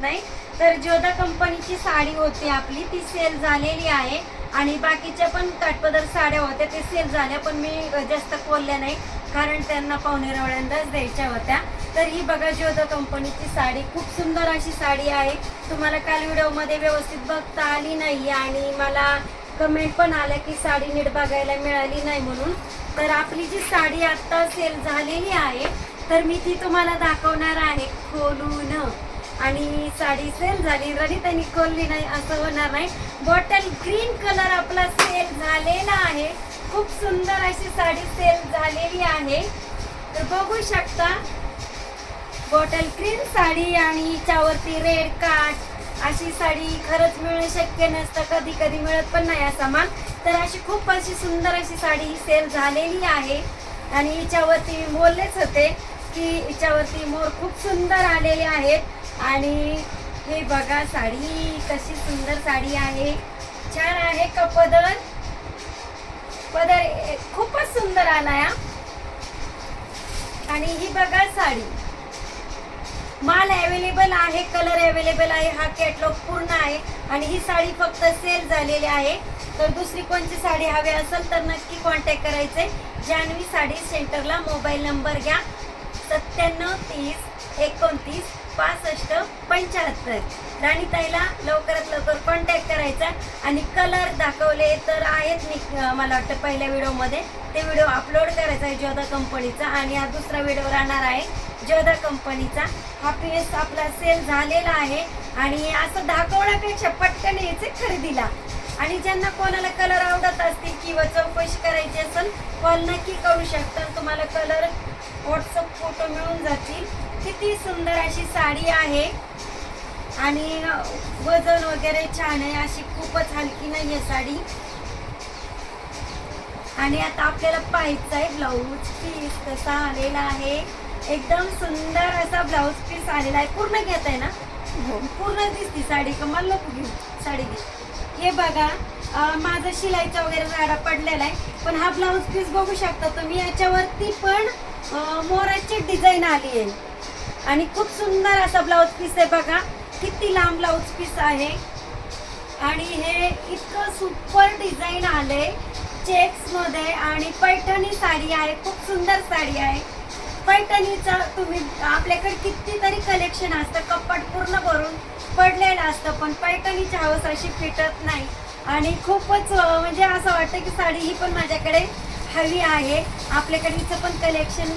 नाही? तर जोधा कंपनीची साडी होती आपली ती सेल झालेली आहे. आणि बाकीच्या पण तटपदर साड्या होत्या ते सेल झाल्या पण मी जास्त खोलल्या नाही कारण त्यांना पाहुणे रवळ्यांदाच द्यायच्या होत्या. तर ही बघा जोधा कंपनीची साडी खूप सुंदर अशी साडी आहे. तुम्हाला काल व्हिडिओमध्ये व्यवस्थित बघता आली नाही आणि मला कमेंट पण आल्या की साडी नीट बघायला मिळाली नाही म्हणून. तर आपली जी साडी आत्ता सेल झालेली आहे तर मी ती तुम्हाला दाखवणार आहे खोलून. आणि साडी सेल झाली. रनितानी खोलली नाही असं होणार नाही. बॉटल ग्रीन कलर आपला सेल झालेला आहे. खूप सुंदर अशी साडी सेल झालेली आहे. तर बघू शकता बॉटल ग्रीन साडी आणि हिच्यावरती रेड काट अशी साडी खरंच मिळणं शक्य नसतं कधी कधी मिळत पण नाही असा माल. तर अशी खूप अशी सुंदर अशी साडी सेल झालेली आहे. आणि हिच्यावरती मी बोललेच होते की हिच्यावरती मोर खूप सुंदर आलेले आहेत. आणि हे बघा साडी कशी सुंदर साडी आहे. छान आहे का पदर? पदर खूपच सुंदर आला या आणि ही बघा साडी. माल अवेलेबल आहे कलर अवेलेबल आहे हा कॅटलॉग पूर्ण आहे. आणि ही साडी फक्त सेल झालेली आहे. तर दुसरी कोणती साडी हवी असेल तर नक्की कॉन्टॅक्ट करायचे जान्हवी साडी सेंटरला मोबाईल नंबर घ्या. सत्त्याण्णव तीस एकोणतीस पासष्ट पंच्याहत्तर. राणीताईला लवकरात लवकर कॉन्टॅक्ट करायचा आणि कलर दाखवले तर आहेत मी मला वाटतं पहिल्या व्हिडिओमध्ये. ते व्हिडिओ अपलोड करायचा आहे जोधा कंपनीचा आणि हा दुसरा व्हिडिओ राहणार आहे जोधा कंपनीचा. हा पीस आपला सेल झालेला आहे आणि असं दाखवण्यापेक्षा पटकन यायचे खरेदीला. आणि ज्यांना कोणाला कलर आवडत असतील किंवा चौकशी करायची असेल कॉल नक्की करू शकता. तुम्हाला कलर मिळून जातील. किती सुंदर अशी साडी आहे. आणि वजन वगैरे छान आहे. अशी खूपच हलकी नाही आहे साडी. आणि आता आपल्याला पाहायचं आहे ब्लाऊज पीस. कसा आलेला आहे. एकदम सुंदर असा ब्लाऊज पीस आलेला आहे. पूर्ण घेत आहे ना पूर्ण दिसती साडी कमाल नको घेऊ साडी. घे हे बघा. माझा शिलाईचा वगैरे राडा पडलेला आहे. पण हा ब्लाऊज पीस बघू शकता तुम्ही याच्यावरती पण मोराची डिझाईन आली आहे. आणि खूप सुंदर असा ब्लाऊज पीस आहे बघा. किती लांब ब्लाऊज पीस आहे. आणि हे इतकं सुपर डिझाईन आले चेक्समध्ये आणि पैठणी साडी आहे. खूप सुंदर साडी आहे. पैठणीचा तुम्ही आपल्याकडे कितीतरी कलेक्शन असतं. कपाट पूर्ण भरून पडलेलं असतं पण पैठणीची हवस अशी फिटत नाही. आणि खूपच म्हणजे असं वाटतं की साडी ही पण माझ्याकडे हवी आहे. आपल्याकडे हिचं पण कलेक्शन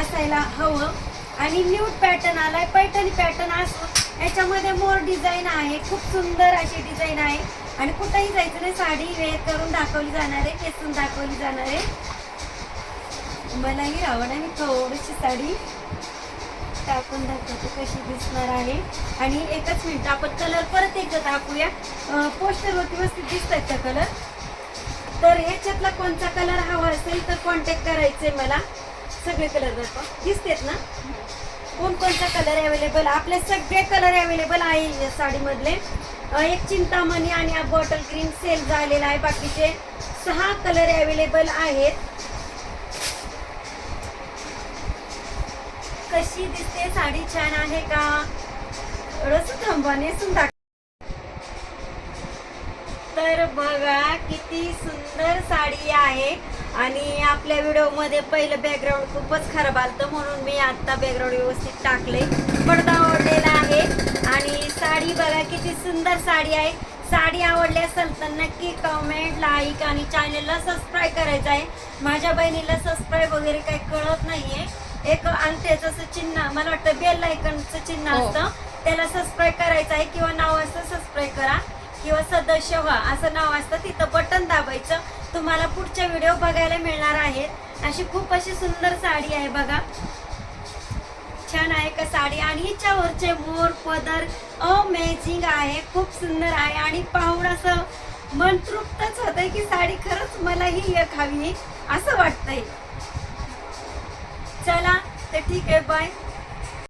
असायला हवं. आणि न्यूड पॅटर्न आलाय पैठणी पॅटर्न असं. याच्यामध्ये मोर डिझाईन आहे. खूप सुंदर अशी डिझाईन आहे. आणि कुठेही जायचं नाही साडी वेअर करून दाखवली जाणार आहे केसून दाखवली जाणार आहे. मलाही आवड आहे थोडीशी साडी टाकून दाखवते कशी दिसणार आहे. आणि एकच मिनिट आपण कलर परत एकदा दाखवूया. पोस्टरवरती व्यवस्थित दिसतात का कलर तर ह्याच्यातला कोणता कलर हवा असेल तर कॉन्टॅक्ट करायचे मला. सगळे कलर दाखवा. दिसतेत ना? कोणकोणता कलर अवेलेबल आपले सगळे कलर अवेलेबल आहे या साडीमधले. एक चिंतामणी आणि बॉटल ग्रीन सेल झालेला आहे. बाकीचे सहा कलर अवेलेबल आहेत. कशी दिसते? साडी छान आहे का? थोडस थांबा नेसून टाक तर बघा किती सुंदर साडी आहे. आणि आपल्या व्हिडिओमध्ये पहिलं बॅकग्राऊंड खूपच खराब आलतं म्हणून मी आत्ता बॅकग्राऊंड व्यवस्थित टाकले. पडदा ओढलेला आहे. आणि साडी बघा किती सुंदर साडी आहे. साडी आवडली असेल तर नक्की कमेंट लाईक आणि चॅनलला सबस्क्राईब करायचं आहे. माझ्या बहिणीला सबस्क्राईब वगैरे काही कळत नाही आहे एक अंत्याचं असं चिन्ह मला वाटतं बेल लायकनचं चिन्ह हो. असतं. त्याला सबस्क्राईब करायचं आहे किंवा नाव असतं सबस्क्राईब करा. किंवा सदस्य व्हा असं नाव असतं तिथं बटन दाबायचं. तुम्हाला पुढच्या व्हिडिओ बघायला मिळणार आहेत अशी खूप अशी सुंदर साडी आहे बघा. छान आहे का साडी? आणि हिच्यावरचे मोर पदर अमेझिंग आहे. खूप सुंदर आहे. आणि पाहून असं मन तृप्तच होतंय की साडी खरंच मलाही एक हवी असं वाटतंय. चला तर ठीक आहे बाय